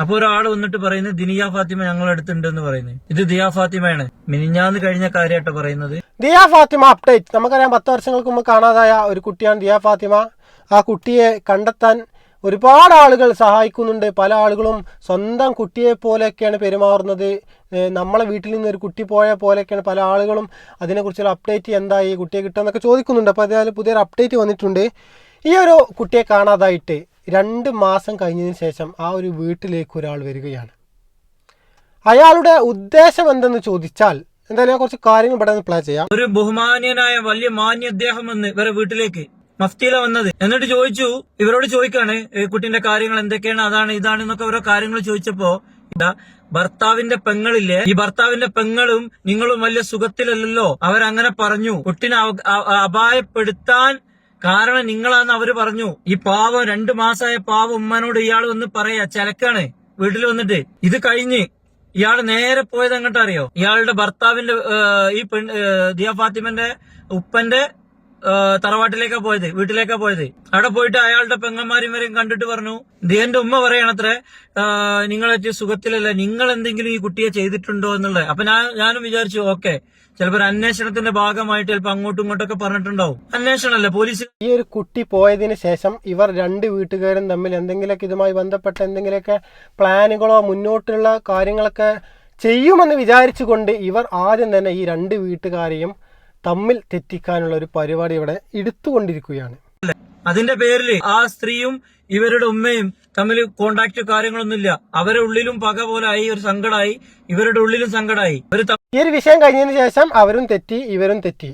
അപ്പൊ ഒരാൾ വന്നിട്ട് പറയുന്നത് ദിനിയ ഫാത്തിമ ഞങ്ങളുടെ അടുത്തുണ്ട് എന്ന് പറയുന്നത്. ഇത് ദിയ ഫാത്തിമയാണ്. മിനിഞ്ഞാന്ന് കഴിഞ്ഞ കാര്യമായിട്ട് പറയുന്നത്. ദിയ ഫാത്തിമ അപ്ഡേറ്റ് നമുക്കറിയാം പത്ത് വർഷങ്ങൾക്ക് മുമ്പ് കാണാതായ ഒരു കുട്ടിയാണ് ദിയ ഫാത്തിമ. ആ കുട്ടിയെ കണ്ടെത്താൻ ഒരുപാട് ആളുകൾ സഹായിക്കുന്നുണ്ട്. പല ആളുകളും സ്വന്തം കുട്ടിയെ പോലെയൊക്കെയാണ് പെരുമാറുന്നത്. നമ്മളെ വീട്ടിൽ നിന്ന് ഒരു കുട്ടി പോയ പോലെയൊക്കെയാണ് പല ആളുകളും അതിനെക്കുറിച്ചുള്ള അപ്ഡേറ്റ് എന്തായി കുട്ടിയെ കിട്ടുക എന്നൊക്കെ ചോദിക്കുന്നുണ്ട്. അപ്പോൾ അതിൽ പുതിയൊരു അപ്ഡേറ്റ് വന്നിട്ടുണ്ട്. ഈ ഒരു കുട്ടിയെ കാണാതായിട്ട് രണ്ട് മാസം കഴിഞ്ഞതിന് ശേഷം ആ ഒരു വീട്ടിലേക്ക് ഒരാൾ വരികയാണ്. അയാളുടെ ഉദ്ദേശം എന്തെന്ന് ചോദിച്ചാൽ എന്തായാലും കുറച്ച് കാര്യങ്ങൾ ഇവിടെ പ്ലാൻ പ്ലേ ചെയ്യാം. ഒരു ബഹുമാന്യനായ വലിയ മാന്യ അദ്ദേഹം വന്ന് ഇവരെ വീട്ടിലേക്ക് മഫ്തിയില വന്നത്. എന്നിട്ട് ചോദിച്ചു ഇവരോട് ചോദിക്കാണ് "ഏ, കുട്ടിന്റെ കാര്യങ്ങൾ എന്തൊക്കെയാണ്? അതാണ് ഇതാണ് എന്നൊക്കെ ഓരോ കാര്യങ്ങൾ ചോദിച്ചപ്പോ ഭർത്താവിന്റെ പെങ്ങളില്ലേ? ഈ ഭർത്താവിന്റെ പെങ്ങളും നിങ്ങളും വലിയ സുഖത്തിലല്ലല്ലോ? അവരങ്ങനെ പറഞ്ഞു കുട്ടിനെ അപായപ്പെടുത്താൻ കാരണം നിങ്ങളാന്ന് അവർ പറഞ്ഞു ഈ പാവം രണ്ടു മാസമായ പാവം ഉമ്മനോട് ഇയാൾ വന്ന് പറയാ ചിലക്കാണ് വീട്ടിൽ വന്നിട്ട്. ഇത് കഴിഞ്ഞ് ഇയാൾ നേരെ പോയത് എങ്ങോട്ടറിയോ ഇയാളുടെ ഭർത്താവിന്റെ ഈ പെൺ ദിയ ഫാത്തിമന്റെ ഉപ്പന്റെ തറവാട്ടിലേക്കാ പോയത് വീട്ടിലേക്കാ പോയത്. അവിടെ പോയിട്ട് അയാളുടെ പെങ്ങന്മാരും വരെയും കണ്ടിട്ട് പറഞ്ഞു എന്റെ ഉമ്മ പറയണത്രേ നിങ്ങളെ സുഖത്തിലല്ല നിങ്ങൾ എന്തെങ്കിലും ഈ കുട്ടിയെ ചെയ്തിട്ടുണ്ടോ എന്നുള്ളത്. അപ്പൊ ഞാൻ ഞാനും വിചാരിച്ചു ഓക്കെ ചിലപ്പോൾ അന്വേഷണത്തിന്റെ ഭാഗമായിട്ട് ചിലപ്പോ അങ്ങോട്ടും ഇങ്ങോട്ടൊക്കെ പറഞ്ഞിട്ടുണ്ടാവും. അന്വേഷണമല്ലേ പോലീസ്? ഈ ഒരു കുട്ടി പോയതിനു ശേഷം ഇവർ രണ്ട് വീട്ടുകാരും തമ്മിൽ എന്തെങ്കിലുമൊക്കെ ഇതുമായി ബന്ധപ്പെട്ട എന്തെങ്കിലുമൊക്കെ പ്ലാനുകളോ മുന്നോട്ടുള്ള കാര്യങ്ങളൊക്കെ ചെയ്യുമെന്ന് വിചാരിച്ചുകൊണ്ട് ഇവർ ആദ്യം തന്നെ ഈ രണ്ട് വീട്ടുകാരെയും തമ്മിൽ തെറ്റിക്കാനുള്ള ഒരു പരിപാടി ഇവിടെ എടുത്തുകൊണ്ടിരിക്കുകയാണ്. അതിന്റെ പേരിൽ ആ സ്ത്രീയും ഇവരുടെ ഉമ്മയും തമ്മിൽ കോണ്ടാക്ട് കാര്യങ്ങളൊന്നുമില്ല. അവരുടെ ഉള്ളിലും പക ആയി ഒരു സങ്കടമായി ഇവരുടെ ഉള്ളിലും സങ്കടമായി ഈ ഒരു വിഷയം കഴിഞ്ഞതിന് ശേഷം അവരും തെറ്റി ഇവരും തെറ്റി.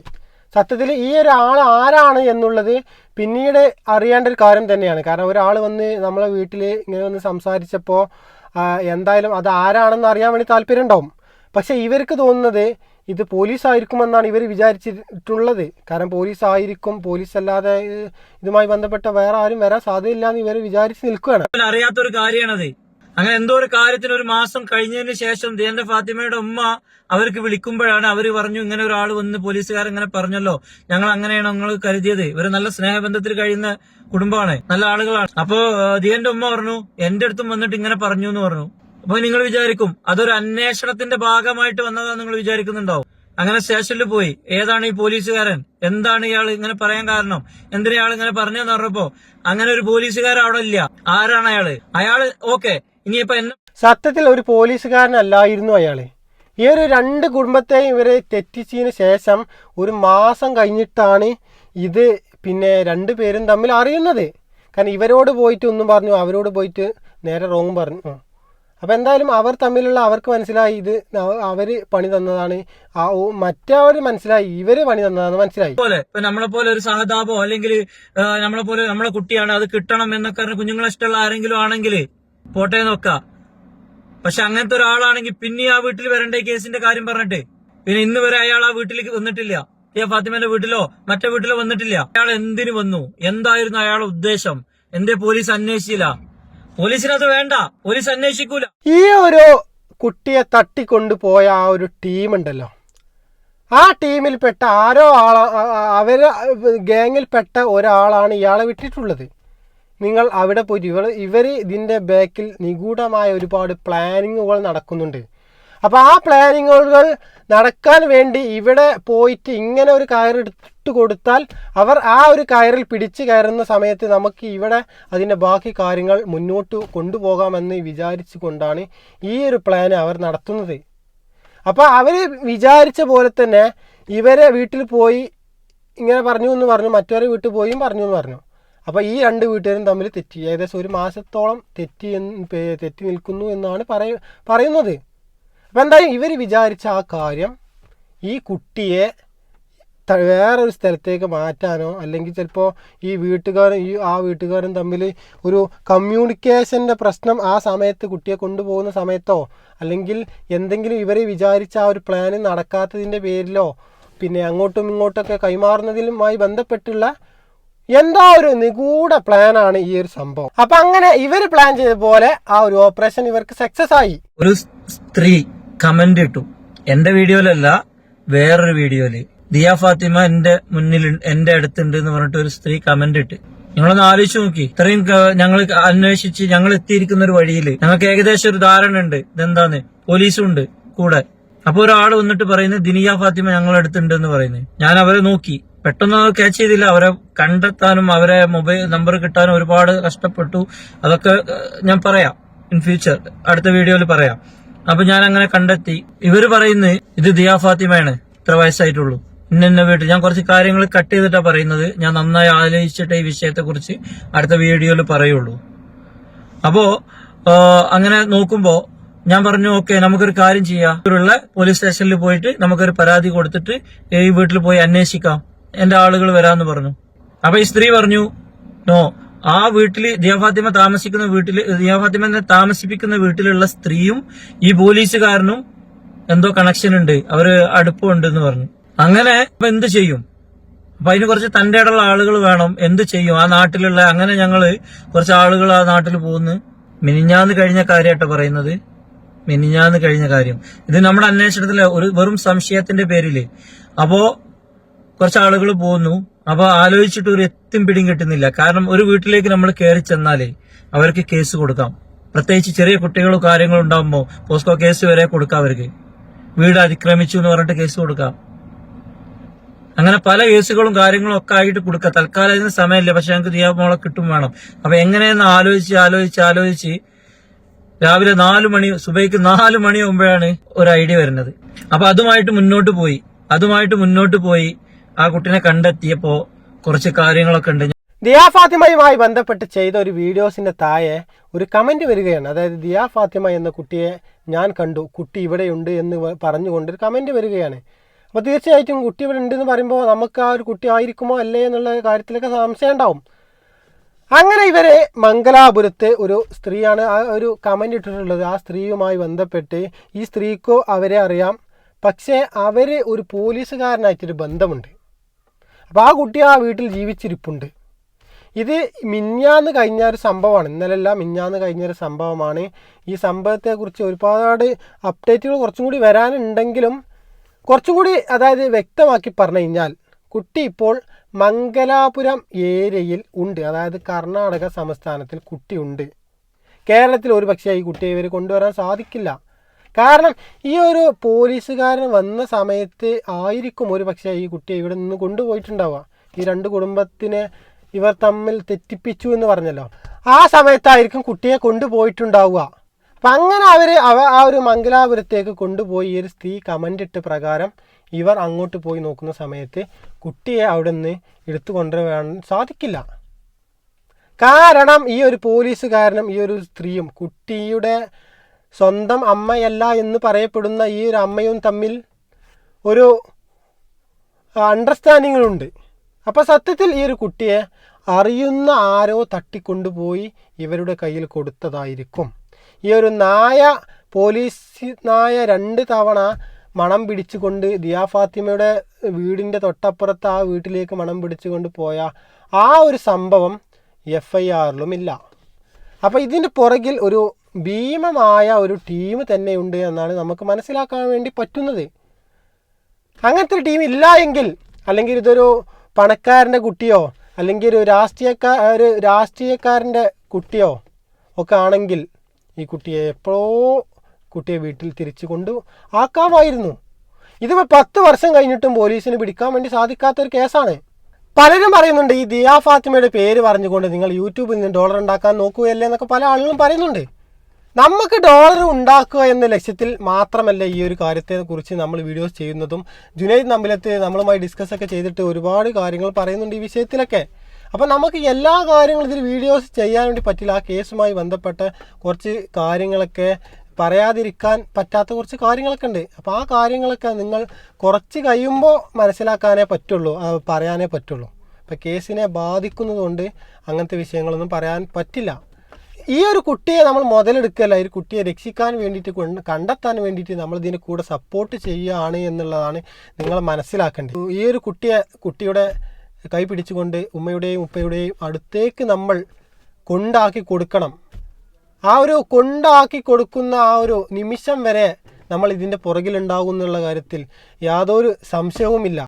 സത്യത്തിൽ ഈ ഒരാൾ ആരാണ് എന്നുള്ളത് പിന്നീട് അറിയേണ്ട ഒരു കാര്യം തന്നെയാണ്. കാരണം ഒരാൾ വന്ന് നമ്മളെ വീട്ടിൽ ഇങ്ങനെ വന്ന് സംസാരിച്ചപ്പോൾ എന്തായാലും അത് ആരാണെന്ന് അറിയാൻ വേണ്ടി താല്പര്യം ഉണ്ടാവും പക്ഷെ ഇവർക്ക് തോന്നുന്നത് ഇത് പോലീസ് ആയിരിക്കുമെന്നാണ് ഇവർ വിചാരിച്ചിട്ടുള്ളത്. കാരണം പോലീസ് ആയിരിക്കും പോലീസ് അല്ലാതെ ഇതുമായി ബന്ധപ്പെട്ട വേറെ ആരും വരാൻ സാധ്യതയില്ല എന്ന് ഇവർ വിചാരിച്ച് നിൽക്കുകയാണ്. അറിയാത്ത അറിയാത്തൊരു കാര്യമാണത് അങ്ങനെ എന്തോ ഒരു കാര്യത്തിന് ഒരു മാസം കഴിഞ്ഞതിന് ശേഷം ദേന്ദ്ര ഫാത്തിമയുടെ ഉമ്മ അവർക്ക് വിളിക്കുമ്പോഴാണ് അവർ പറഞ്ഞു ഇങ്ങനെ ഒരാൾ വന്ന് പോലീസുകാർ ഇങ്ങനെ പറഞ്ഞല്ലോ. ഞങ്ങൾ അങ്ങനെയാണ് ഞങ്ങൾ കരുതിയത്. ഇവർ നല്ല സ്നേഹബന്ധത്തിൽ കഴിയുന്ന കുടുംബമാണ്. നല്ല ആളുകളാണ്. അപ്പോ ദിയന്റെ ഉമ്മ പറഞ്ഞു എന്റെ അടുത്തും വന്നിട്ട് ഇങ്ങനെ പറഞ്ഞു എന്ന് പറഞ്ഞു. അപ്പൊ നിങ്ങൾ വിചാരിക്കും അതൊരു അന്വേഷണത്തിന്റെ ഭാഗമായിട്ട് വന്നതാ നിങ്ങൾ വിചാരിക്കുന്നുണ്ടാവും. അങ്ങനെ സ്റ്റേഷനിൽ പോയി. ഏതാണ് ഈ പോലീസുകാരൻ? എന്താണ് ഇയാൾ ഇങ്ങനെ പറയാൻ കാരണം? എന്തിനാ ഇയാൾ ഇങ്ങനെ പറഞ്ഞെന്ന് പറഞ്ഞപ്പോ അങ്ങനെ ഒരു പോലീസുകാരൻ അവിടെ ഇല്ല. ആരാണ് അയാൾ? അയാൾ ഓക്കെ ഇനിയിപ്പോ എന്നെ സത്യത്തിൽ ഒരു പോലീസുകാരനല്ലായിരുന്നു അയാൾ. ഈ ഒരു രണ്ട് കുടുംബത്തെയും ഇവരെ തെറ്റിച്ചതിന് ശേഷം ഒരു മാസം കഴിഞ്ഞിട്ടാണ് ഇത് പിന്നെ രണ്ടു പേരും തമ്മിൽ അറിയുന്നത്. കാരണം ഇവരോട് പോയിട്ട് ഒന്നും പറഞ്ഞു അവരോട് പോയിട്ട് നേരെ റോങ് പറഞ്ഞു. അപ്പം എന്തായാലും അവർ തമ്മിലുള്ള അവർക്ക് മനസ്സിലായി ഇത് അവർ പണി തന്നതാണ്. ആ മറ്റവർ മനസ്സിലായി ഇവർ പണി തന്നതാണെന്ന് മനസ്സിലായി. പോലെ ഇപ്പൊ നമ്മളെ പോലെ ഒരു സഹതാപോ അല്ലെങ്കിൽ നമ്മളെ പോലെ നമ്മളെ കുട്ടിയാണ് അത് കിട്ടണം എന്നൊക്കെ പറഞ്ഞ കുഞ്ഞുങ്ങളെ ഇഷ്ടമുള്ള ആരെങ്കിലും ആണെങ്കിൽ പോട്ടെ നോക്ക പക്ഷെ അങ്ങനത്തെ ഒരാളാണെങ്കിൽ പിന്നെ ആ വീട്ടിൽ വരേണ്ട കേസിന്റെ കാര്യം പറഞ്ഞിട്ട്? പിന്നെ ഇന്ന് വരെ അയാൾ ആ വീട്ടിലേക്ക് വന്നിട്ടില്ല. ഈ ഫാത്തിമന്റെ വീട്ടിലോ മറ്റേ വീട്ടിലോ വന്നിട്ടില്ല. അയാൾ എന്തിനു വന്നു? എന്തായിരുന്നു അയാളുടെ ഉദ്ദേശം? എന്തേ പോലീസ് അന്വേഷിച്ചില്ല? പോലീസിനത് വേണ്ട. പോലീസ് അന്വേഷിക്കൂല. ഈ ഒരു കുട്ടിയെ തട്ടിക്കൊണ്ടുപോയ ആ ഒരു ടീമുണ്ടല്ലോ. ആ ടീമിൽ പെട്ട ആരോ ആള അവർ ഗാങ്ങിൽപ്പെട്ട ഒരാളാണ് ഇയാളെ വിട്ടിട്ടുള്ളത്. നിങ്ങൾ അവിടെ പോയിട്ട് ഇവർ ഇവർ ഇതിന്റെ ബാക്കിൽ നിഗൂഢമായ ഒരുപാട് പ്ലാനിങ്ങുകൾ നടക്കുന്നുണ്ട്. അപ്പോൾ ആ പ്ലാനിങ്ങുകൾ നടക്കാൻ വേണ്ടി ഇവിടെ പോയിട്ട് ഇങ്ങനെ ഒരു കയറെടുത്ത് കൊടുത്താൽ അവർ ആ ഒരു കയറിൽ പിടിച്ചു കയറുന്ന സമയത്ത് നമുക്ക് ഇവിടെ അതിന്റെ ബാക്കി കാര്യങ്ങൾ മുന്നോട്ട് കൊണ്ടുപോകാമെന്ന് വിചാരിച്ചു കൊണ്ടാണ് ഈ ഒരു പ്ലാൻ അവർ നടത്തുന്നത്. അപ്പോൾ അവർ വിചാരിച്ച പോലെ തന്നെ ഇവരെ വീട്ടിൽ പോയി ഇങ്ങനെ പറഞ്ഞു എന്ന് പറഞ്ഞു മറ്റവരെ വീട്ടിൽ പോയും പറഞ്ഞു എന്ന് പറഞ്ഞു. അപ്പോൾ ഈ രണ്ട് വീട്ടുകാരും തമ്മിൽ തെറ്റി. ഏകദേശം ഒരു മാസത്തോളം തെറ്റി തെറ്റി നിൽക്കുന്നു എന്നാണ് പറയ പറയുന്നത്. അപ്പോൾ എന്തായാലും ഇവർ വിചാരിച്ച ആ കാര്യം ഈ കുട്ടിയെ വേറൊരു സ്ഥലത്തേക്ക് മാറ്റാനോ അല്ലെങ്കിൽ ചിലപ്പോൾ ഈ വീട്ടുകാരൻ ഈ ആ വീട്ടുകാരും തമ്മിൽ ഒരു കമ്മ്യൂണിക്കേഷന്റെ പ്രശ്നം ആ സമയത്ത് കുട്ടിയെ കൊണ്ടുപോകുന്ന സമയത്തോ അല്ലെങ്കിൽ എന്തെങ്കിലും ഇവർ വിചാരിച്ച ആ ഒരു പ്ലാൻ നടക്കാത്തതിന്റെ പേരിലോ പിന്നെ അങ്ങോട്ടും ഇങ്ങോട്ടൊക്കെ കൈമാറുന്നതിലുമായി ബന്ധപ്പെട്ടുള്ള എന്താ ഒരു നിഗൂഢ പ്ലാനാണ് ഈ ഒരു സംഭവം. അപ്പൊ അങ്ങനെ ഇവർ പ്ലാൻ ചെയ്ത പോലെ ആ ഒരു ഓപ്പറേഷൻ ഇവർക്ക് സക്സസ് ആയി. ഒരു സ്ത്രീ കമന്റ് ഇട്ടു. എന്റെ വീഡിയോയിലല്ല വേറൊരു വീഡിയോയിൽ. ദിയ ഫാത്തിമ എന്റെ മുന്നിൽ എന്റെ അടുത്തുണ്ട് എന്ന് പറഞ്ഞിട്ട് ഒരു സ്ത്രീ കമന്റ് ഇട്ട്. ഞങ്ങളൊന്ന് ആലോചിച്ച് നോക്കി. ഇത്രയും ഞങ്ങൾ അന്വേഷിച്ച് ഞങ്ങൾ എത്തിയിരിക്കുന്ന ഒരു വഴിയിൽ ഞങ്ങൾക്ക് ഏകദേശം ഒരു ധാരണ ഉണ്ട്. ഇതെന്താന്ന്? പോലീസും ഉണ്ട് കൂടെ. അപ്പൊ ഒരാൾ വന്നിട്ട് പറയുന്നത് ദിനിയ ഫാത്തിമ ഞങ്ങളുടെ അടുത്തുണ്ട് എന്ന് പറയുന്നത്. ഞാൻ അവരെ നോക്കി. പെട്ടെന്ന് ക്യാച്ച് ചെയ്തില്ല. അവരെ കണ്ടെത്താനും അവരെ മൊബൈൽ നമ്പർ കിട്ടാനും ഒരുപാട് കഷ്ടപ്പെട്ടു. അതൊക്കെ ഞാൻ പറയാം. ഇൻ ഫ്യൂച്ചർ അടുത്ത വീഡിയോയിൽ പറയാം. അപ്പൊ ഞാൻ അങ്ങനെ കണ്ടെത്തി. ഇവർ പറയുന്നത് ഇത് ദിയ ഫാത്തിമയാണ്. ഇത്ര വയസ്സായിട്ടുള്ളൂ. ഇന്ന വീട്ടിൽ. ഞാൻ കുറച്ച് കാര്യങ്ങൾ കട്ട് ചെയ്തിട്ടാണ് പറയുന്നത്. ഞാൻ നന്നായി ആലോചിച്ചിട്ട് ഈ വിഷയത്തെ കുറിച്ച് അടുത്ത വീഡിയോയിൽ പറയുള്ളൂ. അപ്പോ അങ്ങനെ നോക്കുമ്പോ ഞാൻ പറഞ്ഞു ഓക്കെ നമുക്കൊരു കാര്യം ചെയ്യാം. ഇവരുള്ള പോലീസ് സ്റ്റേഷനിൽ പോയിട്ട് നമുക്കൊരു പരാതി കൊടുത്തിട്ട് ഈ വീട്ടിൽ പോയി അന്വേഷിക്കാം. എന്റെ ആളുകൾ വരാന്ന് പറഞ്ഞു. അപ്പൊ ഈ സ്ത്രീ പറഞ്ഞു നോ ആ വീട്ടിൽ ദിയാഫാത്തിമ താമസിക്കുന്ന വീട്ടിൽ ദിയാഫാത്തിമനെ താമസിപ്പിക്കുന്ന വീട്ടിലുള്ള സ്ത്രീയും ഈ പോലീസുകാരനും എന്തോ കണക്ഷൻ ഉണ്ട്. അവർ അടുപ്പമുണ്ട് എന്ന് പറഞ്ഞു. അങ്ങനെ എന്ത് ചെയ്യും? അപ്പൊ അതിന് കുറച്ച് തന്റെ ഇടമുള്ള ആളുകൾ വേണം. എന്ത് ചെയ്യും? ആ നാട്ടിലുള്ള അങ്ങനെ ഞങ്ങൾ കുറച്ച് ആളുകൾ ആ നാട്ടിൽ പോകുന്നു. മിനിഞ്ഞാന്ന് കഴിഞ്ഞ കാര്യമായിട്ട് പറയുന്നത്. മിനിഞ്ഞാന്ന് കഴിഞ്ഞ കാര്യം. ഇത് നമ്മുടെ അന്വേഷണത്തിലെ ഒരു വെറും സംശയത്തിന്റെ പേരിൽ. അപ്പോ കുറച്ച് ആളുകൾ പോകുന്നു. അപ്പൊ ആലോചിച്ചിട്ട് ഒരു എത്തും പിടിയും കിട്ടുന്നില്ല. കാരണം ഒരു വീട്ടിലേക്ക് നമ്മൾ കയറി ചെന്നാലേ അവർക്ക് കേസ് കൊടുക്കാം. പ്രത്യേകിച്ച് ചെറിയ കുട്ടികളും കാര്യങ്ങളും ഉണ്ടാകുമ്പോൾ പോസ്കോ കേസ് വരെ കൊടുക്കാം അവർക്ക്. വീട് അതിക്രമിച്ചു എന്ന് പറഞ്ഞിട്ട് കേസ് കൊടുക്കാം. അങ്ങനെ പല കേസുകളും കാര്യങ്ങളും ഒക്കെ ആയിട്ട് കൊടുക്കുക. തൽക്കാലം ഇതിന് സമയമില്ല. പക്ഷെ ഞങ്ങൾക്ക് ദിയാ മോളെ കിട്ടും വേണം. അപ്പൊ എങ്ങനെയെന്ന് ആലോചിച്ച് ആലോചിച്ച് ആലോചിച്ച് രാവിലെ നാലു മണി സുബൈക്ക് നാലു മണി മുമ്പെയാണ് ഒരു ഐഡിയ വരുന്നത്. അപ്പൊ അതുമായിട്ട് മുന്നോട്ട് പോയി. അതുമായിട്ട് മുന്നോട്ട് പോയി ആ കുട്ടിനെ കണ്ടെത്തിയപ്പോ കുറച്ച് കാര്യങ്ങളൊക്കെ ഉണ്ട്. ദിയാ ഫാത്തിമയുമായി ബന്ധപ്പെട്ട് ചെയ്ത ഒരു വീഡിയോസിന്റെ താഴെ ഒരു കമന്റ് വരികയാണ്. അതായത് ദിയാ ഫാത്തിമ എന്ന കുട്ടിയെ ഞാൻ കണ്ടു. കുട്ടി ഇവിടെയുണ്ട് എന്ന് പറഞ്ഞുകൊണ്ട് ഒരു കമന്റ് വരികയാണ്. അപ്പോൾ തീർച്ചയായിട്ടും കുട്ടി ഇവിടെ ഉണ്ടെന്ന് പറയുമ്പോൾ നമുക്ക് ആ ഒരു കുട്ടി ആയിരിക്കുമോ അല്ലേ എന്നുള്ള കാര്യത്തിലൊക്കെ സംശയം ഉണ്ടാവും. അങ്ങനെ ഇവരെ മംഗലാപുരത്ത് ഒരു സ്ത്രീയാണ് ആ ഒരു കമന്റ് ഇട്ടിട്ടുള്ളത്. ആ സ്ത്രീയുമായി ബന്ധപ്പെട്ട് ഈ സ്ത്രീക്കോ അവരെ അറിയാം. പക്ഷേ അവർ ഒരു പോലീസുകാരനായിട്ടൊരു ബന്ധമുണ്ട്. അപ്പോൾ ആ കുട്ടി ആ വീട്ടിൽ ജീവിച്ചിരിപ്പുണ്ട്. ഇത് മിഞ്ഞാന്ന് കഴിഞ്ഞ ഒരു സംഭവമാണ്. ഇന്നലെയല്ല മിഞ്ഞാന്ന് കഴിഞ്ഞ ഒരു സംഭവമാണ്. ഈ സംഭവത്തെക്കുറിച്ച് ഒരുപാട് അപ്ഡേറ്റുകൾ കുറച്ചും കൂടി വരാനുണ്ടെങ്കിലും കുറച്ചും കൂടി അതായത് വ്യക്തമാക്കി പറഞ്ഞു കഴിഞ്ഞാൽ കുട്ടി ഇപ്പോൾ മംഗലാപുരം ഏരിയയിൽ ഉണ്ട്. അതായത് കർണാടക സംസ്ഥാനത്തിൽ കുട്ടിയുണ്ട് കേരളത്തിൽ ഒരു പക്ഷേ ഈ കുട്ടിയെ ഇവർ കൊണ്ടുവരാൻ സാധിക്കില്ല. കാരണം ഈ ഒരു പോലീസുകാരൻ വന്ന സമയത്ത് ആയിരിക്കും ഒരു പക്ഷേ ഈ കുട്ടിയെ ഇവിടെ നിന്ന് കൊണ്ടുപോയിട്ടുണ്ടാവുക. ഈ രണ്ട് കുടുംബത്തിനെ ഇവർ തമ്മിൽ തെറ്റിപ്പിച്ചു എന്ന് പറഞ്ഞല്ലോ. ആ സമയത്തായിരിക്കും കുട്ടിയെ കൊണ്ടുപോയിട്ടുണ്ടാവുക. അപ്പം അങ്ങനെ അവർ അവ ആ ഒരു മംഗലാപുരത്തേക്ക് കൊണ്ടുപോയി ഈ ഒരു സ്ത്രീ കമന്റ് ഇട്ട പ്രകാരം ഇവർ അങ്ങോട്ട് പോയി നോക്കുന്ന സമയത്ത് കുട്ടിയെ അവിടെ നിന്ന് എടുത്തു കൊണ്ടുവരാൻ സാധിക്കില്ല. കാരണം ഈ ഒരു പോലീസ് കാരണം ഈ ഒരു സ്ത്രീയും കുട്ടിയുടെ സ്വന്തം അമ്മയല്ല എന്ന് പറയപ്പെടുന്ന ഈ ഒരു അമ്മയും തമ്മിൽ ഒരു അണ്ടർസ്റ്റാൻഡിങ്ങുണ്ട് അപ്പോൾ സത്യത്തിൽ ഈ ഒരു കുട്ടിയെ അറിയുന്ന ആരോ തട്ടിക്കൊണ്ടുപോയി ഇവരുടെ കയ്യിൽ കൊടുത്തതായിരിക്കും. ഈ ഒരു നായ പോലീസ് നായ രണ്ട് തവണ മണം പിടിച്ചുകൊണ്ട് ദിയാ ഫാത്തിമയുടെ വീടിന്റെ തൊട്ടപ്പുറത്ത് ആ വീട്ടിലേക്ക് മണം പിടിച്ചുകൊണ്ട് പോയ ആ ഒരു സംഭവം എഫ് ഐ ആറിലും ഇല്ല. അപ്പോൾ ഇതിന്റെ പുറകിൽ ഒരു ഭീമമായ ഒരു ടീം തന്നെയുണ്ട് എന്നാണ് നമുക്ക് മനസ്സിലാക്കാൻ വേണ്ടി പറ്റുന്നത്. അങ്ങനത്തെ ഒരു ടീം ഇല്ല എങ്കിൽ അല്ലെങ്കിൽ ഇതൊരു പണക്കാരന്റെ കുട്ടിയോ അല്ലെങ്കിൽ ഒരു രാഷ്ട്രീയക്കാർ ഒരു രാഷ്ട്രീയക്കാരന്റെ കുട്ടിയോ ഒക്കെ ആണെങ്കിൽ ഈ കുട്ടിയെ എപ്പോഴോ കുട്ടിയെ വീട്ടിൽ തിരിച്ചു കൊണ്ട് ആക്കാമായിരുന്നു. ഇതിപ്പോൾ പത്ത് വർഷം കഴിഞ്ഞിട്ടും പോലീസിന് പിടിക്കാൻ വേണ്ടി സാധിക്കാത്തൊരു കേസാണ്. പലരും പറയുന്നുണ്ട് ഈ ദിയാ ഫാത്തിമയുടെ പേര് പറഞ്ഞുകൊണ്ട് നിങ്ങൾ യൂട്യൂബിൽ നിന്ന് ഡോളർ ഉണ്ടാക്കാൻ നോക്കുകയല്ലേ എന്നൊക്കെ പല ആളുകളും പറയുന്നുണ്ട്. നമുക്ക് ഡോളർ ഉണ്ടാക്കുക എന്ന ലക്ഷ്യത്തിൽ മാത്രമല്ല ഈ ഒരു കാര്യത്തെ കുറിച്ച് നമ്മൾ വീഡിയോസ് ചെയ്യുന്നതും ജുനൈദ് നമ്പിലത്ത് നമ്മളുമായി ഡിസ്കസ് ഒക്കെ ചെയ്തിട്ട് ഒരുപാട് കാര്യങ്ങൾ പറയുന്നുണ്ട് ഈ വിഷയത്തിലൊക്കെ. അപ്പോൾ നമുക്ക് എല്ലാ കാര്യങ്ങളും ഇതിൽ വീഡിയോസ് ചെയ്യാൻ വേണ്ടി പറ്റില്ല. ആ കേസുമായി ബന്ധപ്പെട്ട കുറച്ച് കാര്യങ്ങളൊക്കെ പറയാതിരിക്കാൻ പറ്റാത്ത കുറച്ച് കാര്യങ്ങളൊക്കെ ഉണ്ട്. അപ്പോൾ ആ കാര്യങ്ങളൊക്കെ നിങ്ങൾ കുറച്ച് കഴിയുമ്പോൾ മനസ്സിലാക്കാനേ പറ്റുള്ളൂ പറയാനേ പറ്റുള്ളൂ. അപ്പോൾ കേസിനെ ബാധിക്കുന്നതുകൊണ്ട് അങ്ങനത്തെ വിഷയങ്ങളൊന്നും പറയാൻ പറ്റില്ല. ഈ ഒരു കുട്ടിയെ നമ്മൾ മുതലെടുക്കല്ല. ഈ കുട്ടിയെ രക്ഷിക്കാൻ വേണ്ടിയിട്ട് കൊണ്ട് കണ്ടെത്താൻ വേണ്ടിയിട്ട് നമ്മൾ ഇതിന് കൂടെ സപ്പോർട്ട് ചെയ്യുകയാണ് എന്നുള്ളതാണ് നിങ്ങൾ മനസ്സിലാക്കേണ്ടത്. ഈ ഒരു കുട്ടിയെ കുട്ടിയുടെ കൈ പിടിച്ചുകൊണ്ട് ഉമ്മയുടെയും ഉപ്പയുടെയും അടുത്തേക്ക് നമ്മൾ കൊണ്ടാക്കി കൊടുക്കണം. ആ ഒരു കൊണ്ടാക്കി കൊടുക്കുന്ന ആ ഒരു നിമിഷം വരെ നമ്മൾ ഇതിന്റെ പുറകിലുണ്ടാകും എന്നുള്ള കാര്യത്തിൽ യാതൊരു സംശയവുമില്ല.